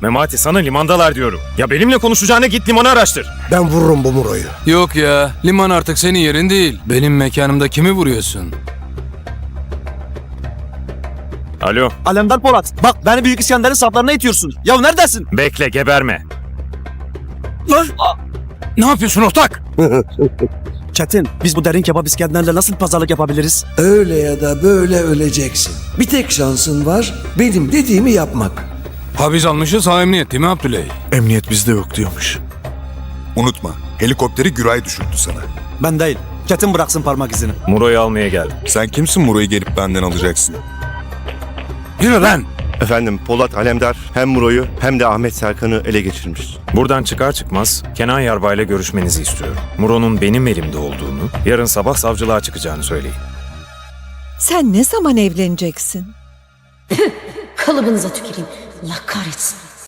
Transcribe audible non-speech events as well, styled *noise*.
Memati sana limandalar diyorum. Ya benimle konuşacağına git limanı araştır. Ben vururum bu Muro'yu. Yok ya, liman artık senin yerin değil. Benim mekanımda kimi vuruyorsun? Alo. Alemdar Polat. Bak beni Büyük İskender'in saplarına itiyorsun. Ya neredesin? Bekle geberme. Lan! Ne yapıyorsun ortak? *laughs* Çetin biz bu derin kebap İskender'le nasıl pazarlık yapabiliriz? Öyle ya da böyle öleceksin. Bir tek şansın var, benim dediğimi yapmak. Ha biz almışız ha emniyet değil mi Abdüley? Emniyet bizde yok diyormuş. Unutma, helikopteri Güray düşürttü sana. Ben değil. Çetin bıraksın parmak izini. Muro'yu almaya geldim. Sen kimsin Muro'yu gelip benden alacaksın? Yürü lan! Efendim Polat Alemdar hem Muro'yu hem de Ahmet Serkan'ı ele geçirmiş. Buradan çıkar çıkmaz Kenan Yarbay'la görüşmenizi istiyorum. Muro'nun benim elimde olduğunu, yarın sabah savcılığa çıkacağını söyleyin. Sen ne zaman evleneceksin? Kalıbınıza tüküreyim. Allah kahretsin.